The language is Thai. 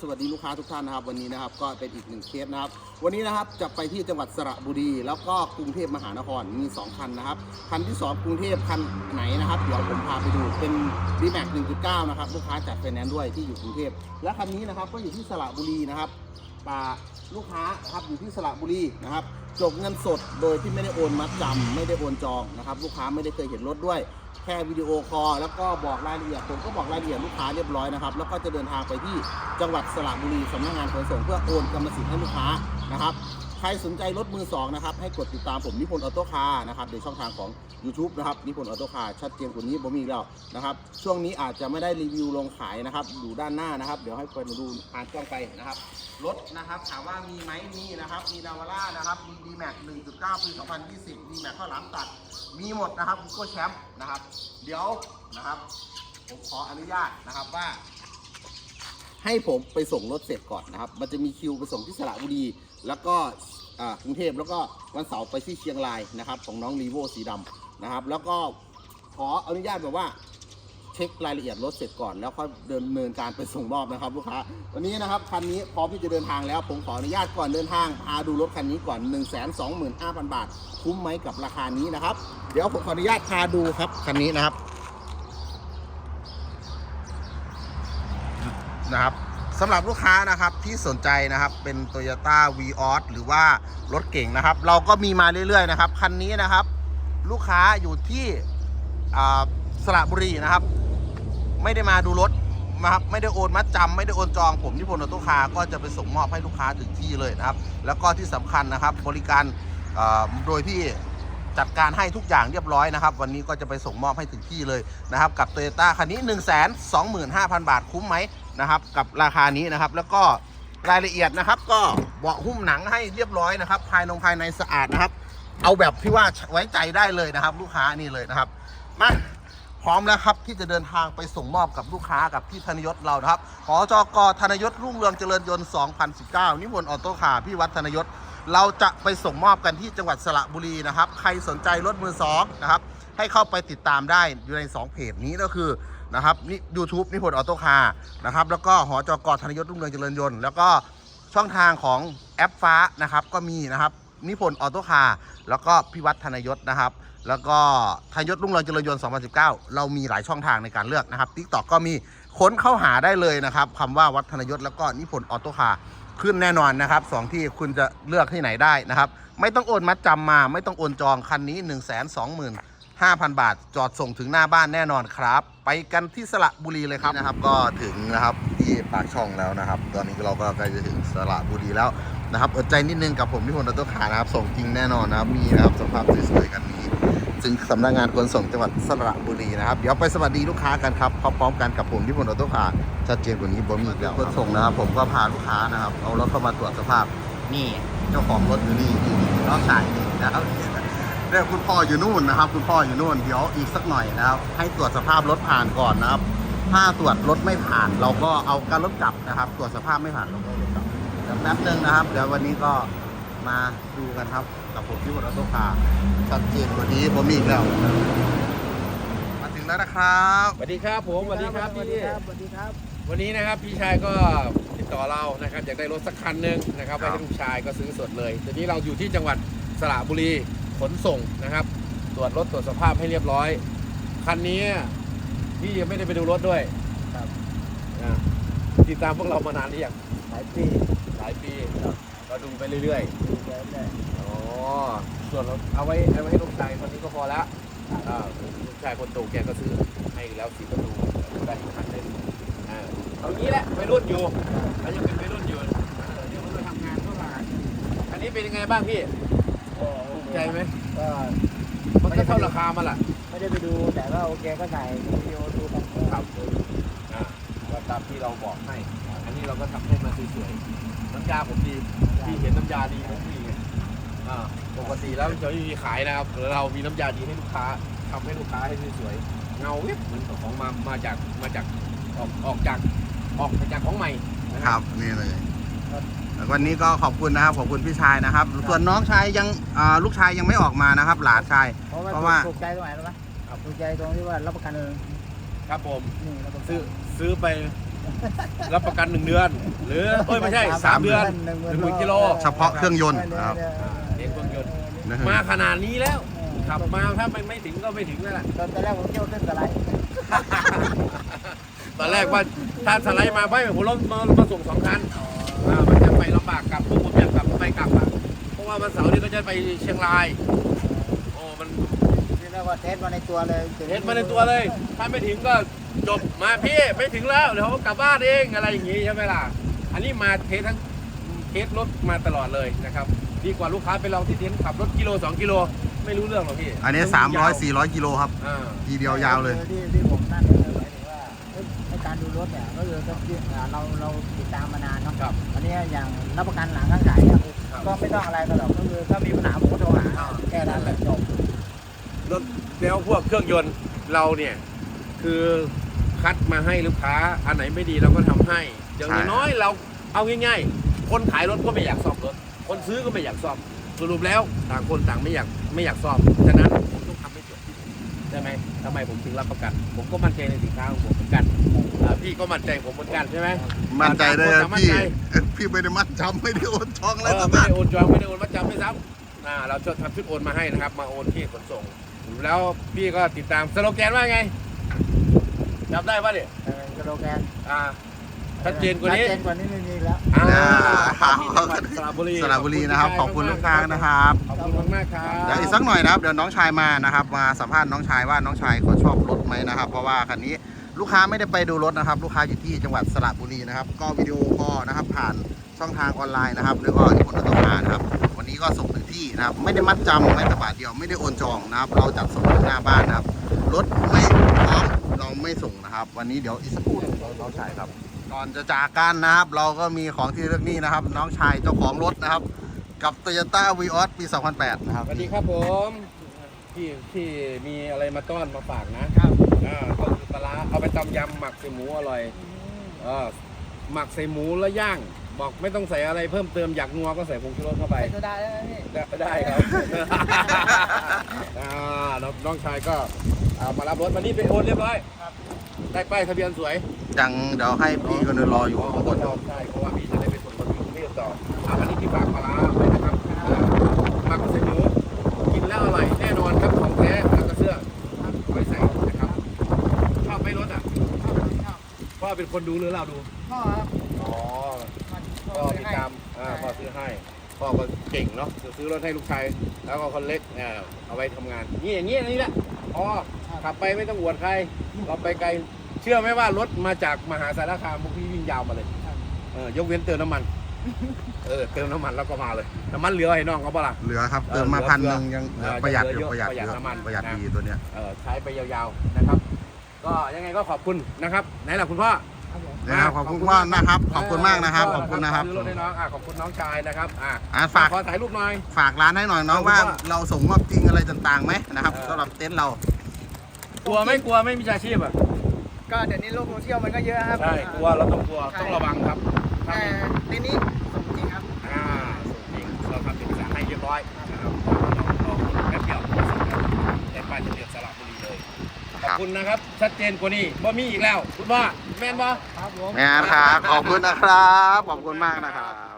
สวัสดีลูกค้าทุกท่านนะครับ วันนี้นะครับก็เป็นอีกหนึ่งเคสนะครับ วันนี้นะครับจะไปที่จังหวัดสระบุรี แล้วก็กรุงเทพมหานครมี 2 คันนะครับ คันที่ 2 กรุงเทพคันไหนนะครับ เดี๋ยวผมพาไปดูเป็น d m a x 1.9 นะครับ ลูกค้าจัดไฟแนนซ์ด้วยที่อยู่กรุงเทพและคันนี้นะครับก็อยู่ที่สระบุรีนะครับป่า ลูกค้าครับอยู่ที่สระบุรีนะครับจบเงินสดโดยที่ไม่ได้โอนมัดจำไม่ได้โอนจองนะครับ ลูกค้าไม่ได้เคยเห็นรถด้วย แค่วิดีโอคอลแล้วก็บอกรายละเอียดผมก็บอกรายละเอียดลูกค้าเรียบร้อยนะครับแล้วก็จะเดินทางไปที่จังหวัดสระบุรีสำนักงานขนส่งเพื่อโอนกรรมสิทธิ์ให้ลูกค้านะครับ ใครสนใจรถมือสองนะครับให้กดติดตามผมนิพนธ์ออโต้คาร์นะครับในช่องทางของ YouTube นะครับนิพนธ์ออโต้คาร์ชัดเจนกว่านี้ผมมีแล้วนะครับช่วงนี้อาจจะไม่ได้รีวิวลงขายนะครับอยู่ด้านหน้านะครับ เดี๋ยวให้คนมาดูอ่านกล้องไปนะครับรถนะครับถามว่ามีไหมมีนะครับมีดาวาร่านะครับมีดีแม็ก1.9ปี2020ดีแม็กข้าวหลามตัด มีหมดนะครับกูโก้แชมป์นะครับเดี๋ยวนะครับ ผมขออนุญาตนะครับว่า ให้ผมไปส่งรถเสร็จก่อนนะครับ มันจะมีคิวไปส่งที่สระบุรี แล้วก็กรุงเทพแล้วก็วันเสาร์ไปที่เชียงรายนะครับ ของน้องรีโวสีดำนะครับ แล้วก็ขออนุญาตแบบว่าเช็ครายละเอียดรถเสร็จก่อนแล้วค่อยเดินเนินการไปส่งมอบนะครับลูกค้าวันนี้นะครับคันนี้พร้อมที่จะเดินทางแล้ว ผมขออนุญาตก่อนเดินทางพาดูรถคันนี้ก่อน 1 2 5 0 0 0 บาท คุ้มไหมกับราคานี้นะครับ เดี๋ยวผมขออนุญาตพาดูครับคันนี้นะครับนะครับ สำหรับลูกค้านะครับที่สนใจนะครับเป็น Toyota v ีออหรือว่ารถเก่งนะครับ เราก็มีมาเรื่อยๆนะครับคันนี้นะครับ ลูกค้าอยู่ที่สระบุรีนะครับ ไม่ได้มาดูรถนะครับไม่ได้โอนมัดจำไม่ได้โอนจองผมที่พลออโต้คาก็จะไปส่งมอบให้ลูกค้าถึงที่เลยนะครับ แล้วก็ที่สำคัญนะครับ บริการโดยที่จัดการให้ทุกอย่างเรียบร้อยนะครับ วันนี้ก็จะไปส่งมอบให้ถึงที่เลยนะครับ กับ t o y ยต้คันนี้ 1 2 5 0 0 0 บาทคุ้มไหม นะครับ กับราคานี้นะครับ แล้วก็รายละเอียดนะครับ ก็เบาะหุ้มหนังให้เรียบร้อยนะครับ ภายในภายในสะอาดนะครับ เอาแบบที่ว่าไว้ใจได้เลยนะครับ ลูกค้านี่เลยนะครับมาพร้อมแล้วครับที่จะเดินทางไปส่งมอบกับลูกค้ากับพี่ธนยศเรานะครับหอจกธนยศรุ่งเรืองเจริญยนต์ 2019 นิพนธ์ออโต้คาร์พี่วัดธนยศ เราจะไปส่งมอบกันที่จังหวัดสระบุรีนะครับ ใครสนใจรถมือสองนะครับ ให้เข้าไปติดตามได้อยู่ใน 2 เพจนี้ก็คือ นะครับนี่ยูทูบนิพนธ์ออโต้คาร์นะครับแล้วก็หอจกธนยศรุ่งเรืองเจริญยนต์แล้วก็ช่องทางของแอปฟ้านะครับก็มีนะครับนิพนธ์ออโต้คาร์แล้วก็พี่วัดธนยศนะครับแล้วก็ทายศรุ่งเรืองเจริญยนต์2019 เรามีหลายช่องทางในการเลือกนะครับ t ิ k t o k ก็มีค้นเข้าหาได้เลยนะครับคำว่าวัฒนยศแล้วก็นิพนธ์ออโต้คาร์ขึ้นแน่นอนนะครับสองที่คุณจะเลือกที่ไหนได้นะครับ ไม่ต้องโอนมัดจำมา ไม่ต้องโอนจองคันนี้ 1 2 5 0 0 0 บาท จอดส่งถึงหน้าบ้านแน่นอนครับ ไปกันที่สระบุรีเลยครับนะครับ ก็ถึงนะครับที่ปากช่องแล้วนะครับ ตอนนี้เราก็ใกล้จะถึงสระบุรีแล้วนะครับอดใจนิดนึงกับผมนิพนธ์ออโต้คาร์นะครับ ส่งจริงแน่นอนนะครับ มีนะครับสภาพสวยๆกันนี้ซึ่งสำนักงานขนส่งจังหวัดสระบุรีนะครับ เดี๋ยวไปสวัสดีลูกค้ากันครับพร้อมๆกันกับผมที่พลออโต้คาร์ชัดเจนกว่านี้บ่มีอีกแล้วขนส่งนะครับ ผมก็พาลูกค้านะครับ เอารถเข้ามาตรวจสภาพนี่เจ้าของรถอยู่นี่นี่นี่น้องชายนี่นะครับ เนี่ยคุณพ่ออยู่นู่นนะครับ คุณพ่ออยู่นู่นเดี๋ยวอีกสักหน่อยนะครับ ให้ตรวจสภาพรถผ่านก่อนนะครับ ถ้าตรวจรถไม่ผ่าน เราก็เอาการรถกลับนะครับ ตรวจสภาพไม่ผ่านเราก็เอารถกลับเดี๋ยวแป๊บนึงนะครับ เดี๋ยววันนี้ก็มาดูกันครับ กับผมที่บนรถโตคาร์ชัดเจนกว่านี้ผมมีอีกแล้ว มาถึงแล้วนะครับสวัสดีครับผมสวัสดีครับสวัสพี่ดีครับสวัสดีครับวันนี้นะครับพี่ชายก็ติดต่อเรานะครับอยากได้รถสักคันหนึ่งนะครับครับไว้ให้ลูกชายก็ซื้อสดเลยทีนี้เราอยู่ที่จังหวัดสระบุรี ขนส่งนะครับ ตรวจรถตรวจสภาพให้เรียบร้อย คันนี้พี่ยังไม่ได้ไปดูรถด้วยครับนะติดตามพวกเรามานานหรือยังหลายปีหลายปีก็ดูไปเรื่อยดูแลได้ๆอ๋อส่วนรถเอาไว้เอาไว้ให้ลูกชายคนนี้ก็พอละอ่าลูกชายคนโตแกก็ซื้อให้แล้วสี่ประตูได้อีกคันหนึงอ่าเอางี้แหละไปรุ่นอยู่เขายังเป็นไปรุ่นอยู่เออเดี๋ยวมันไปทำงานเข้ามาอันนี้เป็นยังไงบ้างพี่ก็ถูก ใจไหมก็มันก็เท่าราคามันล่ะไม่ได้ไปดูแต่ว่าโอเคก็ถ่ายวิดีโอดูกันครับอ่าก็ตามที่เราบอกให้ อันนี้เราก็ทำให้มันสวยๆน้ำยาผมดีพี่เห็นน้ำยาดีทุกทีไงอ่าปกติแล้วจะไม่มีขายนะครับเรามีน้ำยาดีให้ลูกค้าทำให้ลูกค้าให้สวยๆเงาวิบเหมือนกับของมามาจากมาจากออกออกจากออกมาจากของใหม่นะคครัรับบนี่เลย วันนี้ก็ขอบคุณนะครับขอบคุณพี่ชายนะครับ ส่วนน้องชายยังอ่าลูกชายยังไม่ออกมานะครับ หลานชาย เพราะว่าเพราะว่า ถูกใจตรงไหนรู้ไหมถูกใจตรงที่ว่ารับประกันครับผมนี่รับประกันซื้อซื้อไปรับประกันหนึ่งเดือน หรือเอ้ยไม่ใช่สามเดือน หนึ่งหมื่นกิโล เฉพาะเครื่องยนต์นะครับเน้นเครื่องยนต์ นะฮะมาขนาดนี้แล้วขับมาถ้าไม่ไม่ถึงก็ไม่ถึงนั่นแหละตอนแรกผมเที่ยวขึ้นสไลด์ตอนแรกว่าถ้าสไลด์มาไม่ผมรถมามาส่งสองคันอ่ามันจะ ไปลำบากกลับพวกผมอยากกลับไปกลับอะเพราะว่าวันเสาร์นี้ก็จะไปเชียงราย โอ้มันนี่เรียกว่าเทสมาในตัวเลยเห็นมาในตัวเลย ถ้าไม่ถึงก็จบมาพี่ไม่ถึงแล้วเดี๋ยวเขากลับบ้านเองอะไรอย่างงี้ใช่ไหมล่ะ อันนี้มาเทสทั้งเทสรถมาตลอดเลยนะครับ ดีกว่าลูกค้าไปลองที่เทนขับรถกิโลสองกิโลไม่รู้เรื่องหรอกพี่อันนี้ 300 400 กิโลครับ อ่า ทีเดียวยาวเลย ที่ที่ผมนั่นก็คือหมายถึงว่าเอ้ยในกา รดูรถเนี่ยก็คือก็ที่เราเราติดตามมานานเนาะครับอันนี้อย่างรับประกันหลังการขายเนี่ยคือครับก็ไม่ต้องอะไรกันหรอกก็คือถ้ามีปัญหาผมก็โทรหาอ่าแค่นั้นแหละจบรถแล้วพวกเครื่องยนต์เราเนี่ยคือคัดมาให้ลูกค้าอันไหนไม่ดีเราก็ทำให้อย่างใช่น้อยๆเราเอาง่ายๆ คนขายรถก็ไม่อยากซ่อมรถคนซื้อก็ไม่อยากซ่อมสรุปแล้วต่างคนต่างไม่อยากไม่อยากซ่อมฉะนั้น ใช่ไหมทำไมผมถึงรับประกัน ผมก็มั่นใจในสินค้าของผมเหมือนกันอ่าพี่ก็มั่นใจผมเหมือนกันใช่ไหมมั่นใจได้ต่างคนต่างมั่นพี่ใจพี่ไม่ได้มั่นจำไม่ได้โอนจองเอแล้วอสักไม่บาทได้โอนจองไม่ได้โอนมัดจำไม่ซ้ำอ่าเราจะทำชุดโอนมาให้นะครับ มาโอนที่ขนส่ง แล้วพี่ก็ติดตามสโลแกนว่าไงจำได้ปะเนี่ย เออสโลแกนอ่า ชัดเจนกว่านี้ชัดเจนกว่านี้ไม่มีแล้วอ่าครับที่จังหวัดสระบุรีสระบุรีนะครับ ขอบคุณลูกค้านะครับ ขอบคุณมากๆครับเดี๋ยวอีกสักหน่อยนะครับ เดี๋ยวน้องชายมานะครับ มาสัมภาษณ์น้องชายว่าน้องชายเขาชอบรถไหมนะครับ เพราะว่าคันนี้ลูกค้าไม่ได้ไปดูรถนะครับ ลูกค้าอยู่ที่จังหวัดสระบุรีนะครับ ก็วิดีโอคอลนะครับ ผ่านช่องทางออนไลน์นะครับ แล้วก็ที่คนต้องมานะครับ วันนี้ก็ส่งถึงที่นะครับ ไม่ได้มัดจำไม่แต่บาทเดียว ไม่ได้โอนจองนะครับ เราจัดส่งถึงหน้าบ้านนะครับ รถไม่พร้อมเราไม่ส่งนะครับ วันนี้เดี๋ยวอีกสักครู่หนึ่งน้องชายครับ ก่อนจะจากกันนะครับ เราก็มีของที่เลือกนี่นะครับ น้องชายเจ้าของรถนะครับ กับ Toyota v ีออสปี 2008 นะครับสวัสดีครับผมที่ที่มีอะไรมาต้อนมาฝากนะครับอ่าก็คือปลาร้าเอาไปตำยำหมักใส่หมูอร่อยเออหมักใส่หมูแล้วย่าง บอกไม่ต้องใส่อะไรเพิ่มเติมอยากนัวก็ใส่ผงชูรสเข้าไปไปโซดาได้ไหมพี่ ได้ได้ครับ อ่าน้องน้องชายก็อ่ามารับรถวันนี้ไปโอนเรียบร้อยครับ ได้ป้ายทะเบียนสวยยังเดี๋ยวให้พี่คนนึงรออยู่อ๋อข้างบต้นนทองใช่เพราะว่าพี่จะได้ไปส่งคนกรุงเทพต่ออ่าวันนี้ที่ฝากปลาร้าไว้นะครับอ่าหมักใส่หมูกินแล้วอร่อยแน่นอนครับของแท้แล้วก็เสื้อไว้ใส่นะครับชอบไหมรถอะพ่อเป็นคนดูหรือเราดูพ่อครับอ๋อมันพ่อติดตามอ่าพ่อซื้อให้พ่อก็เก่งเนาะจะซื้อรถให้ลูกชายแล้วก็คนเล็กเนี่ยเอาไว้ทำงานนี่อย่างนี้นี่แหละอ๋อขับไปไม่ต้องอวดใครเราไปไกล เชื่อไหมว่ารถมาจากมหาสารคามพวกพี่วิ่งยาวมาเลยเออยกเว้นเติมน้ำมัน เออเติมน้ำมันแล้วก็มาเลย น้ำมันเหลือให้น้องเขาเปะล่ะ เหลือครับเออเติมมาเหลือพันหนึ่งยังเออประหยัดอยู่เยอะประหยัดประหยัดเยอะน้ำมัน ประหยัดนะดีตัวเนี้ย เออใช้ไปยาวๆนะครับ ก็ยังไงก็ขอบคุณนะครับไหนล่ะคุณพ่อ ครับผม นะครับขอบคุณมากนะครับขอบคุณมากนะครับขอบคุณนะครับ ซื้อรถให้น้องอะขอบคุณน้องชายนะครับอะอะฝาก ขอถ่ายรูปหน่อย ฝากร้านให้หน่อยเนาะเอาว่าว่าเราส่งมอบจริงอะไรต่างๆไหมนะครับเออ สำหรับเต็นท์เรา กลัวไม่กลัวไม่มีอาชีพอะ ก็เดี๋ยวนี้โลกโซเชียลมันก็เยอะครับใช่กลัวเราต้องกลัวต้องระวังครับถ้าแต่มีในนี้จริงครับอ่าส่งจริงเราทำเอกสารให้เรียบร้อยนะครับเราเราแป๊บเดียวแต่ป้ายจะเดือดสระบุรีเลยขอบคุณนะครับ ชัดเจนกว่านี้บ่มีอีกแล้ว คุณว่าแม่นบ่ครับผมแม่นครับขอบคุณนะครับขอบคุณมากนะครับ